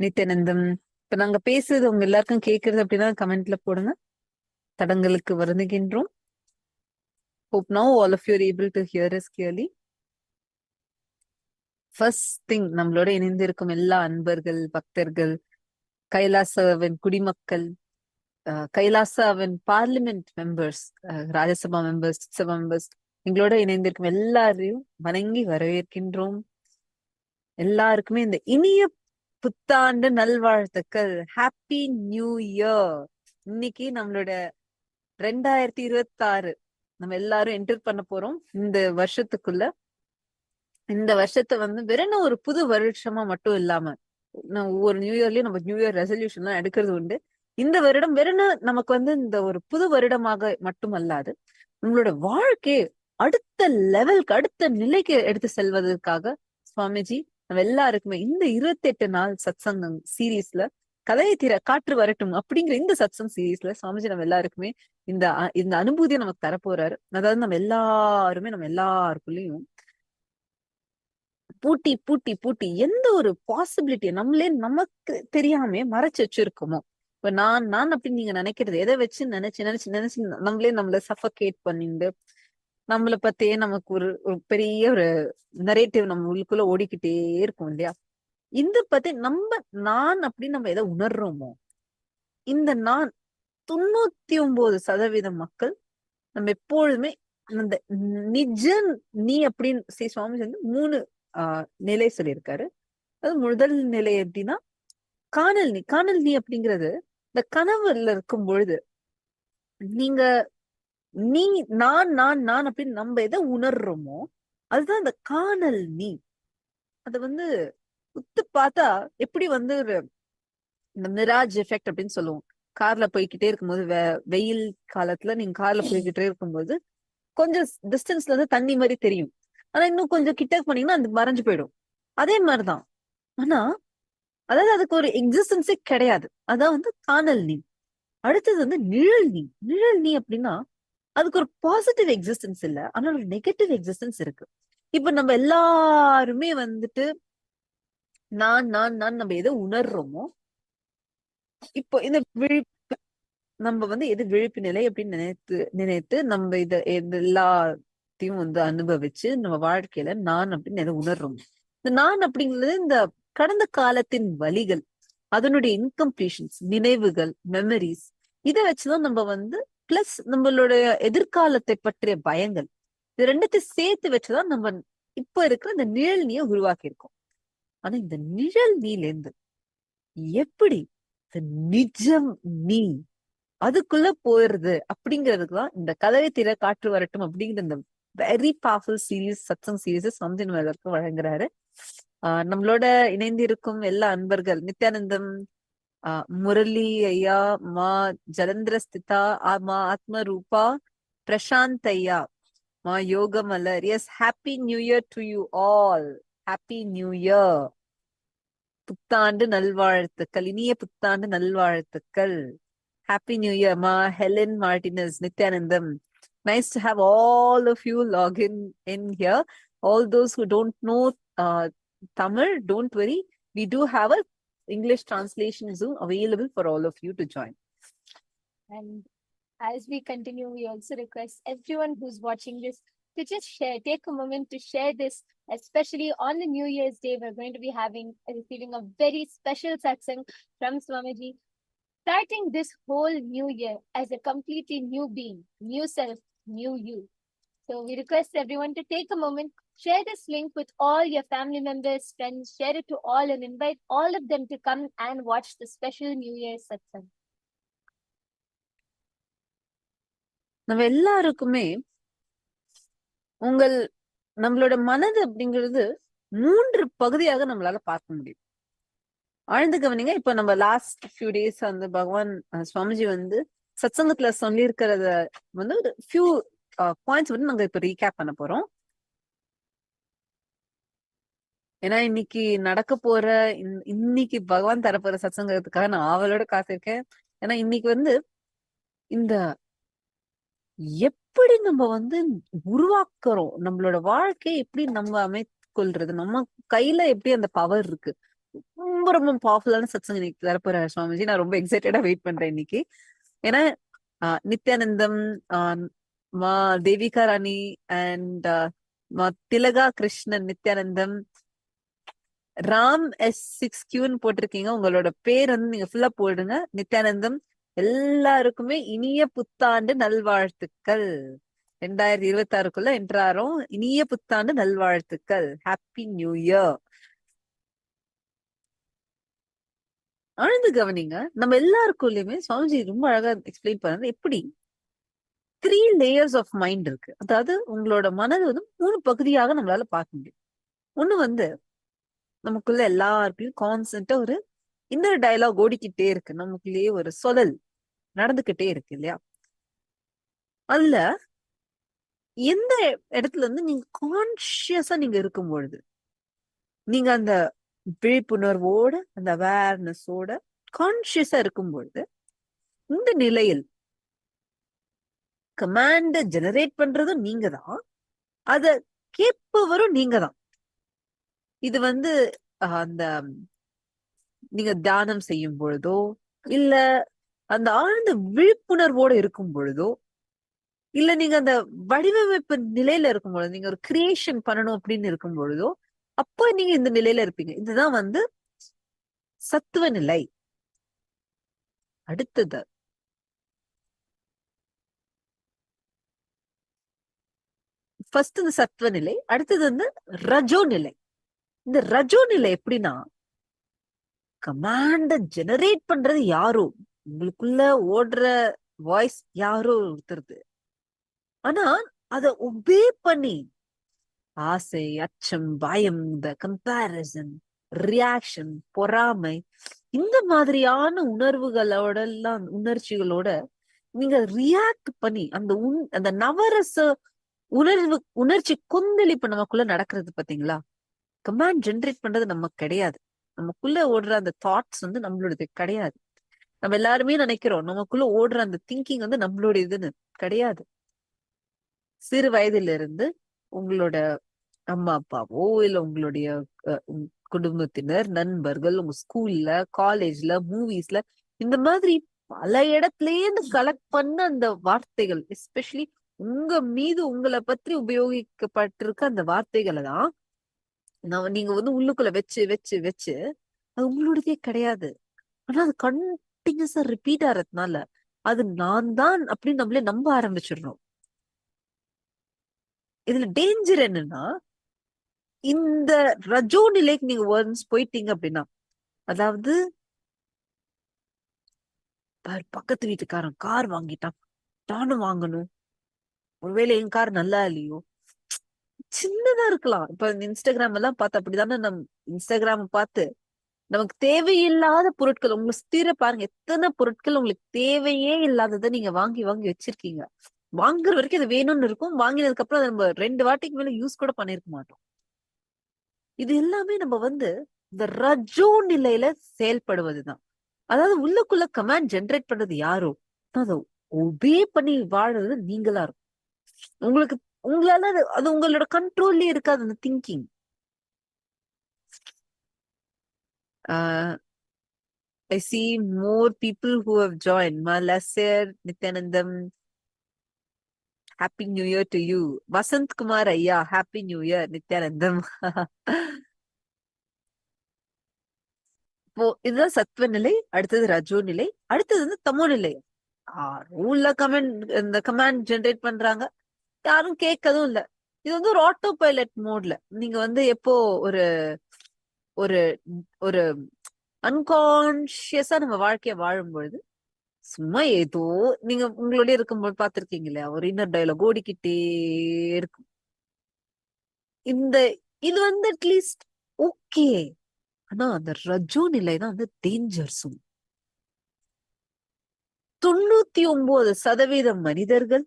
நித்யானந்தம் இப்ப நாங்க பேசுறது உங்க எல்லாருக்கும் கேக்குறது அப்படின்னா கமெண்ட்ல போடுங்க. தடங்களுக்கு வருந்துகின்றோம். Hope no all of you're able to hear us clearly first thing நம்மளோட இணைந்திருக்கும் எல்லா அன்பர்கள் பக்தர்கள் கைலாசவின் குடிமக்கள் கைலாசாவின் parliament members Rajya Sabha members Sabha members எங்களோட இணைந்திருக்கும் எல்லாரையும் வணங்கி வரவேற்கின்றோம். எல்லாருக்குமே இந்த இனிய புத்தாண்டு நல்வாழ்த்துக்கள். ஹாப்பி நியூ இயர் இன்னைக்கு நம்மளோட ரெண்டாயிரத்தி இருபத்தி ஆறு நம்ம எல்லாரும் என்டர் பண்ண போறோம் இந்த வருஷத்துக்குள்ள. இந்த வருஷத்தை வந்து வெறும் ஒரு புது வருஷமா மட்டும் இல்லாம ஒவ்வொரு நியூ இயர்லயும் நம்ம நியூ இயர் ரெசல்யூஷன் எல்லாம் எடுக்கிறது உண்டு. இந்த வருடம் வெறும் நமக்கு வந்து இந்த ஒரு புது வருடமாக மட்டும் அல்லாது நம்மளோட வாழ்க்கையை அடுத்த லெவலுக்கு அடுத்த நிலைக்கு எடுத்து செல்வதற்காக சுவாமிஜி நம்ம எல்லாருக்குமே இந்த இருபத்தி எட்டு நாள் சத்சங்கம் சீரீஸ்ல கதையை தீர காற்று வரட்டும் அப்படிங்கிற இந்த சத்சங் சீரீஸ்ல சுவாமிஜி நம்ம எல்லாருக்குமே இந்த அ- இந்த அனுபூதியை நமக்கு தரப்போறாரு. அதாவது நம்ம எல்லாருமே நம்ம எல்லாருக்குள்ளயும் பூட்டி பூட்டி பூட்டி எந்த ஒரு பாசிபிலிட்டியை நம்மளே நமக்கு தெரியாம மறைச்சு வச்சிருக்கோமோ? இப்ப நான் நான் அப்படின்னு நீங்க நினைக்கிறது எதை வச்சு நினைச்சு நினைச்சு நினைச்சு நம்மளே நம்மள சஃபகேட் பண்ணிட்டு நம்மள பத்தியே நமக்கு ஒரு ஒரு பெரிய ஒரு நரேட்டிவ் நம்ம உள்ளுக்குள்ள ஓடிக்கிட்டே இருக்கும் இல்லையா? இந்த பத்தி நம்ம நான் அப்படின்னு நம்ம எதை உணர்றோமோ இந்த நான் தொண்ணூத்தி ஒன்பது சதவீதம் மக்கள் நம்ம எப்பொழுதுமே அந்த நிஜ நீ அப்படின்னு ஸ்ரீ சுவாமி வந்து மூணு ஆஹ் நிலை சொல்லியிருக்காரு. அது முதல் நிலை எப்படின்னா காணல் நீ காணல் நீ அப்படிங்கிறது இந்த கனவுல இருக்கும் பொழுது நீங்க நீ நான் நான் நான் அப்படின்னு நம்ம எதை உணர்றோமோ அதுதான் இந்த காணல் நீ. அது வந்து உத்து பார்த்தா எப்படி வந்து இந்த மிராஜ் எஃபெக்ட் அப்படின்னு சொல்லுவோம். கார்ல போய்கிட்டே இருக்கும்போது வெ- வெயில் காலத்துல நீங்க கார்ல போய்கிட்டே இருக்கும்போது கொஞ்சம் டிஸ்டன்ஸ்ல இருந்து தண்ணி மாதிரி தெரியும். ஆனா இன்னும் கொஞ்சம் கிட்ட போனீங்கன்னா அது மறைஞ்சு போயிடும். அதே மாதிரிதான். ஆனா அதாவது அதுக்கு ஒரு எக்ஸிஸ்டன்ஸே கிடையாது. அதான் வந்து காணல் நீ. அடுத்தது வந்து நிழல் நீ. நிழல் நீ அப்படின்னா அதுக்கு ஒரு பாசிட்டிவ் எக்ஸிஸ்டன்ஸ் இல்ல. ஆனா ஒரு நெகட்டிவ் எக்ஸிஸ்டன்ஸ் இருக்கு. இப்ப நம்ம எல்லாருமே வந்துட்டு நான் நான் நான் நம்ம எதை உணர்றோமோ இப்போ இந்த விழிப்பு நம்ம வந்து எது விழிப்பு நிலை அப்படின்னு நினைத்து நினைத்து நம்ம இத எல்லாத்தையும் வந்து அனுபவிச்சு நம்ம வாழ்க்கையில நான் அப்படின்னு எதை உணர்றோம். இந்த நான் அப்படிங்கிறது இந்த கடந்த காலத்தின் வழிகள் அதனுடைய இன்கம்ப்ளீஷன்ஸ் நினைவுகள் மெமரிஸ் இதை வச்சுதான் நம்ம வந்து பிளஸ் நம்மளுடைய எதிர்காலத்தை பற்றிய பயங்கள். இது ரெண்டுத்தையும் சேர்த்து வச்சுதான் நம்ம இப்ப இருக்கிற இந்த நிழல் நீயை உருவாக்கி இருக்கோம் ஆனா இந்த நிழல் நீலேந்து எப்படி நிஜம் நீ அதுக்குள்ள போயிருது அப்படிங்கிறதுக்கு தான் இந்த கதவை திற காற்று வரட்டும் அப்படிங்கிற இந்த very powerful series satsang series something வழங்குறாரு. ஆஹ் நம்மளோட இணைந்து இருக்கும் எல்லா அன்பர்கள் நித்யானந்தம் ஆஹ் முரளி ஐயா மா ஜலந்திர ஸ்திதா ஆ, மா ஆத்ம ரூபா பிரசாந்த் ஐயா மா Yogamalar S happy new year to you all happy new year புத்தாண்டு நல்வாழ்த்துக்கள் இனிய புத்தாண்டு நல்வாழ்த்துக்கள் ஹாப்பி நியூ இயர் மா Helen Martinus Nithyanandam nice to have all of you log in in here all those who don't know Tamil don't worry we do have a English translation Zoom available for all of you to join. And as we continue, we also request everyone who's watching this to just share, take a moment to share this, especially on the New Year's Day. We're going to be having receiving a very special satsang from Swamiji, starting this whole new year as a completely new being, new self, new you. So we request everyone to take a moment, share this link with all your family members, friends, share it to all and invite all of them to come and watch the special New Year satsang. நம்ம எல்லாருக்குமே உங்கள் நம்மளோட மனது அப்படிங்கிறது மூன்று பகுதியாக நம்மளால பார்க்க முடியும். ஆழ்ந்து கவனிங்க இப்ப நம்ம லாஸ்ட் ஃபியூ டேஸ் வந்து பகவான் சுவாமிஜி வந்து சத்சங்கத்துல சொல்லியிருக்கிறத வந்து ஒரு ஃபியூ பாயிண்ட்ஸ் வந்து நாங்க இப்ப ரீகேப் பண்ண போறோம். ஏன்னா இன்னைக்கு நடக்க போற இன்- இன்னைக்கு பகவான் தரப்போற சத்சங்கத்துக்காக நான் ஆவலோட காத்திருக்கேன். ஏன்னா இன்னைக்கு வந்து இந்த எப்படி நம்ம வந்து உருவாக்குறோம் நம்மளோட வாழ்க்கையை எப்படி நம்ம அமைத்துக்கொள்றது நம்ம கையில எப்படி அந்த பவர் இருக்கு ரொம்ப ரொம்ப பவர்ஃபுல்லான சத்சங்க இன்னைக்கு தரப்போற சுவாமிஜி. நான் ரொம்ப எக்ஸைட்டடா வெயிட் பண்றேன் இன்னைக்கு. ஏன்னா ஆஹ் நித்யானந்தம் மா தேவிகா ராணி அண்ட் மா திலகா கிருஷ்ணன் நித்யானந்தம் ராம் எஸ் சிக்ஸ் கியூன்னு போட்டிருக்கீங்க. உங்களோட பேர் வந்து நீங்க ஃபுல்லா போடுங்க. நித்யானந்தம் எல்லாருக்குமே இனிய புத்தாண்டு நல்வாழ்த்துக்கள். ரெண்டாயிரத்தி இருபத்தி ஆறுக்குள்ள என்றாரும். இனிய புத்தாண்டு நல்வாழ்த்துக்கள். ஹாப்பி நியூ இயர் ஆழ்ந்து கவனிங்க. நம்ம எல்லாருக்குள்ளயுமே சுவாமிஜி ரொம்ப அழகா எக்ஸ்பிளைன் பண்ணது எப்படி? த்ரீ லேயர்ஸ் ஆஃப் மைண்ட் இருக்கு. அதாவது உங்களோட மனது வந்து மூணு பகுதியாக நம்மளால பார்க்க முடியும். ஒண்ணு வந்து நமக்குள்ள எல்லாருக்கும் கான்ஸ்டன்டா ஒரு இந்த டயலாக் ஓடிக்கிட்டே இருக்கு. நமக்குள்ளேயே ஒரு சொலல் நடந்துகிட்டே இருக்கு இல்லையா? அதுல எந்த இடத்துல இருந்து நீங்க கான்சியஸா நீங்க இருக்கும் பொழுது நீங்க அந்த விழிப்புணர்வோட அந்த அவேர்னஸோட கான்சியஸா இருக்கும் பொழுது இந்த நிலையில் கமாண்ட ஜெனரேட் பண்றதும் நீங்க தான் அத கேட்பவரும் நீங்க தான் இது வந்து அந்த நீங்க தியானம் செய்யும் பொழுதோ இல்ல அந்த ஆழ்ந்த விழிப்புணர்வோட இருக்கும் பொழுதோ இல்ல நீங்க அந்த வடிவமைப்பு நிலையில இருக்கும் பொழுது நீங்க ஒரு கிரியேஷன் பண்ணணும் அப்படின்னு இருக்கும் பொழுதோ அப்ப நீங்க இந்த நிலையில இருப்பீங்க. இதுதான் வந்து சத்துவ நிலை. அடுத்தது. ஃபர்ஸ்ட் இந்த சத்துவ நிலை அடுத்தது வந்து ரஜோ நிலை இந்த ரஜோ நிலை எப்படின்னா கமாண்ட ஜெனரேட் பண்றது யாரோ? உங்களுக்குள்ள ஓடுற வாய்ஸ் யாரோ ஒருத்தருது. ஆனா அத ஒபே பண்ணி ஆசை அச்சம் பயம் இந்த கம்பேரிசன் ரியாக்ஷன் பொறாமை இந்த மாதிரியான உணர்வுகளோட எல்லாம் உணர்ச்சிகளோட நீங்க ரியாக்ட் பண்ணி அந்த உன் அந்த நவரச உணர்வு உணர்ச்சி கொந்தளிப்பு நமக்குள்ள நடக்கிறது பாத்தீங்களா? கமாண்ட் ஜென்ரேட் பண்றது நமக்கு கிடையாது. நமக்குள்ள ஓடுற அந்த தாட்ஸ் வந்து நம்மளோடது கிடையாது. நம்ம எல்லாருமே நினைக்கிறோம் நமக்குள்ள ஓடுற அந்த திங்கிங் வந்து நம்மளுடைய இதுன்னு கிடையாது. சிறு வயதில இருந்து உங்களோட அம்மா அப்பாவோ இல்ல உங்களுடைய குடும்பத்தினர் நண்பர்கள் உங்க ஸ்கூல்ல காலேஜ்ல மூவிஸ்ல இந்த மாதிரி பல இடத்துலேருந்து கலெக்ட் பண்ண அந்த வார்த்தைகள் எஸ்பெஷலி உங்க மீது உங்களை பற்றி உபயோகிக்கப்பட்டிருக்க அந்த வார்த்தைகளை தான் நீங்க வந்து உள்ளுக்குள்ள வச்சு வச்சு வச்சு அது உங்களுடையதே கிடையாது. ஆனா அது கண்டினியூஸா ரிப்பீட் ஆறதுனால அது நான் தான் அப்படின்னு நம்மளே நம்ப ஆரம்பிச்சிடுறோம். இதுல டேஞ்சர் என்னன்னா இந்த ரஜோ நிலைக்கு நீங்க ஒன்ஸ் போயிட்டீங்க அப்படின்னா அதாவது பக்கத்து வீட்டுக்காரன் கார் வாங்கிட்டான். நானும் வாங்கணும். ஒருவேளை என் கார் நல்லா இல்லையோ? சின்னதா இருக்கலாம். இப்ப இந்த இன்ஸ்டாகிராம் எல்லாம் பார்த்து அப்படிதானே நம் இன்ஸ்டாகிராம் பார்த்து நமக்கு தேவையில்லாத பொருட்கள் உங்க ஸ்திர பாருங்க எத்தனை பொருட்கள் உங்களுக்கு தேவையே இல்லாததை நீங்க வாங்கி வாங்கி வச்சிருக்கீங்க. வாங்குற வரைக்கும் அது வேணும்னு இருக்கும். வாங்கினதுக்கு அப்புறம் அதை நம்ம ரெண்டு வாட்டிக்கு மேல யூஸ் கூட பண்ணிருக்க மாட்டோம். இது எல்லாமே நம்ம வந்து இந்த ரஜோ நிலையில செயல்படுவதுதான். அதாவது உள்ளுக்குள்ள கமாண்ட் ஜெனரேட் பண்றது யாரோ? அதை ஒபே பண்ணி வாழறது நீங்களா இருக்கும். உங்களுக்கு உங்களால அது அது உங்களோட கண்ட்ரோல்லே இருக்காது அந்த thinking I see more people who have join Malasar Nithyanandam happy new year to you Vasanth Kumar ஐயா ஹாப்பி நியூ இயர் நித்யானந்தம் இப்போ இதுதான் சத்வ நிலை அடுத்தது ரஜோ நிலை அடுத்தது வந்து தமோ நிலை. ரூல்ல கமெண்ட் இந்த கமாண்ட் ஜென்ரேட் பண்றாங்க. யாரும் கேட்கதும் இல்ல. இது வந்து ஒரு ஆட்டோ பைலட் மோட்ல நீங்க வந்து எப்போ ஒரு ஒரு ஒரு அன்கான்சியஸா நம்ம வாழ்க்கைய வாழும் பொழுது சும்மா ஏதோ நீங்க உங்களோட இருக்கும்போது பாத்திருக்கீங்க இல்லையா ஒரு இன்னர் டயலாக் ஓடிக்கிட்டே இருக்கும். இந்த இது வந்து அட்லீஸ்ட் ஓகே ஆனா அந்த ரஜோ நிலை தான் வந்து டேஞ்சர்ஸும் தொண்ணூத்தி ஒன்பது சதவீதம் மனிதர்கள்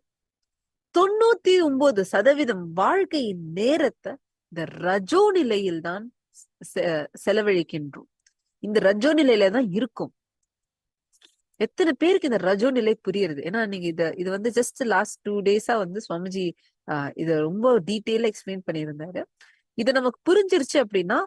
தொண்ணூத்தி ஒன்பது சதவீதம் வாழ்க்கையின் நேரத்தை இந்த ரஜோ நிலையில் தான் செ- செலவழிக்கின்றோம். இந்த ரஜோ நிலையில தான் இருக்கும். எத்தனை பேருக்கு இந்த ரஜோ நிலை புரியுறது? ஏன்னா நீங்க இத இது வந்து ஜஸ்ட் லாஸ்ட் டூ டேஸா வந்து சுவாமிஜி ஆஹ் இத ரொம்ப டீட்டெயிலா எக்ஸ்பிளைன் பண்ணியிருந்தாரு. இது நமக்கு புரிஞ்சிருச்சு அப்படின்னா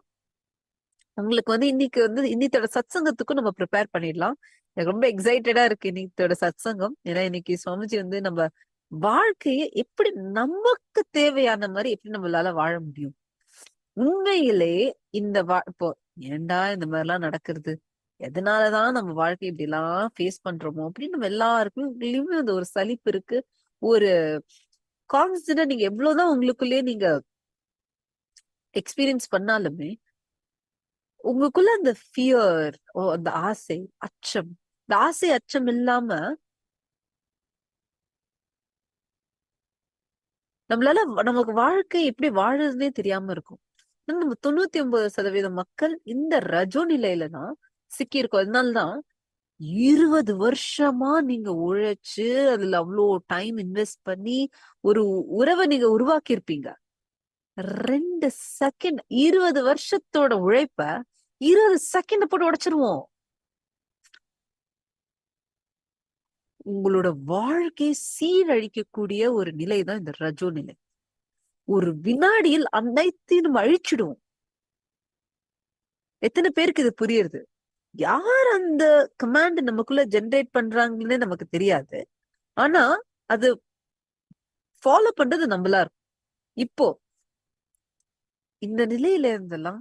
உங்களுக்கு வந்து இன்னைக்கு வந்து இன்னித்தோட சத்சங்கத்துக்கும் நம்ம ப்ரிப்பேர் பண்ணிடலாம். எனக்கு ரொம்ப எக்ஸைட்டடா இருக்கு இன்னைத்தோட சத்சங்கம். ஏன்னா இன்னைக்கு சுவாமிஜி வந்து நம்ம வாழ்க்கையை எப்படி நமக்கு தேவையான மாதிரி எப்படி நம்மளால வாழ முடியும்? உண்மையிலே இந்த வா இப்போ ஏன்டா இந்த மாதிரி எல்லாம் நடக்கிறது? எதனாலதான் நம்ம வாழ்க்கை இப்படி எல்லாம் ஃபேஸ் பண்றோமோ அப்படின்னு நம்ம எல்லாருக்குமே அந்த ஒரு சலிப்பு இருக்கு. ஒரு கான்ஸ்டன்டா நீங்க எவ்வளவுதான் உங்களுக்குள்ளேயே நீங்க எக்ஸ்பீரியன்ஸ் பண்ணாலுமே உங்களுக்குள்ள அந்த ஃபியர் ஓ அந்த ஆசை அச்சம் இந்த ஆசை அச்சம் இல்லாம நம்மளால நமக்கு வாழ்க்கை எப்படி வாழறதுனே தெரியாம இருக்கும். நம்ம தொண்ணூத்தி ஒன்பது சதவீதம் மக்கள் இந்த ரஜோ நிலையில தான் சிக்கி இருக்கும் அதனாலதான் இருபது வருஷமா நீங்க உழைச்சு அதுல அவ்வளோ டைம் இன்வெஸ்ட் பண்ணி ஒரு உறவை நீங்க உருவாக்கி இருப்பீங்க ரெண்டு செகண்ட் இருபது வருஷத்தோட உழைப்ப இருபது செகண்ட் போட்டு உடைச்சிருவோம். உங்களோட வாழ்க்கையை சீரழிக்கக்கூடிய ஒரு நிலை தான் இந்த ரஜோ நிலை. ஒரு வினாடியில் அனைத்தையும் நம்ம அழிச்சிடுவோம். எத்தனை பேருக்கு இது புரியுது யார் அந்த கமாண்ட் நமக்குள்ள ஜென்ரேட் பண்றாங்கன்னு நமக்கு தெரியாது. ஆனா அது ஃபாலோ பண்றது நம்மளா இருக்கும். இப்போ இந்த நிலையில இருந்தெல்லாம்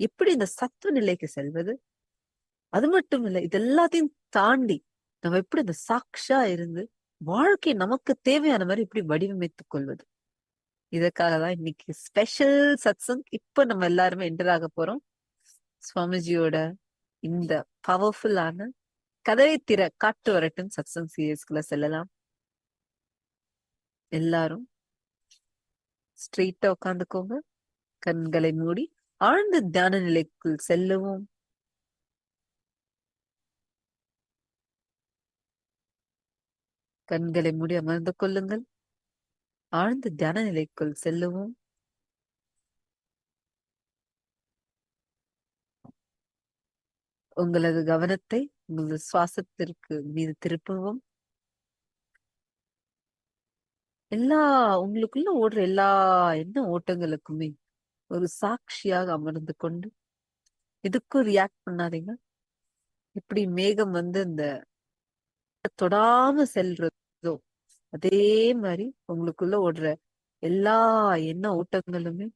எப்படி இந்த சத்துவ நிலைக்கு செல்வது? அது மட்டும் இல்ல இது எல்லாத்தையும் தாண்டி நம்ம எப்படி இந்த சாக்ஷா இருந்து வாழ்க்கை நமக்கு தேவையான மாதிரி எப்படி வடிவமைத்துக் கொள்வது? இதற்காக தான் இன்னைக்கு ஸ்பெஷல் சத்சங் இப்ப நம்ம எல்லாருமே என்டர் ஆக போறோம். சுவாமிஜியோட இந்த பவர்ஃபுல்லான கதவை திற காட்டு வரட்டும் சத்சங் சீரியஸ்குள்ள செல்லலாம். எல்லாரும் ஸ்ட்ரெயிட்டா உட்காந்துக்கோங்க கண்களை மூடி ஆழ்ந்த தியான நிலைக்குள் செல்லவும். கண்களை மூடி அமர்ந்து கொள்ளுங்கள். ஆழ்ந்த தியான நிலைக்குள் செல்லுவோம். உங்களது கவனத்தை உங்களது சுவாசத்திற்கு மீது திருப்பவும். எல்லா உங்களுக்குள்ள ஓடுற எல்லா என்ன ஓட்டங்களுக்குமே ஒரு சாட்சியாக அமர்ந்து கொண்டு இதுக்கும் ரியாக்ட் பண்ணாதீங்க. இப்படி மேகம் வந்து இந்த தொடாம செல்றதோ அதே மாதிரி உங்களுக்குள்ள ஓடுற எல்லா எண்ண ஓட்டங்களுமே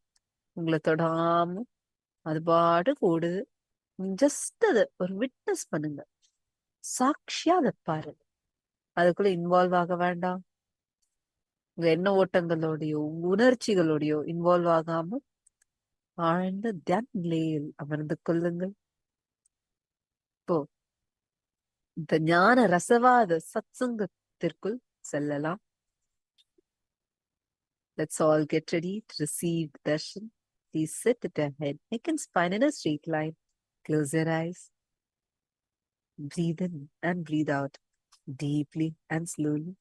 உங்களை தொடாம அது பாடு ஓடுது. ஜஸ்ட் அத ஒரு விட்னஸ் பண்ணுங்க. சாட்சியா அதை பாருங்க. அதுக்குள்ள இன்வால்வ் ஆக வேண்டாம். உங்க எண்ண ஓட்டங்களோடையோ உங்க உணர்ச்சிகளோடையோ இன்வால்வ் ஆகாம ஆழ்ந்த தியான் நிலையில் அமர்ந்து கொள்ளுங்கள். இப்போ இந்த ஞான ரசவாத சத்சங்கத்திற்குள் செல்லலாம் Let's all get ready to receive darshan. Please sit at your head, neck and spine in a straight line. Close your eyes. Breathe in and breathe out deeply and slowly.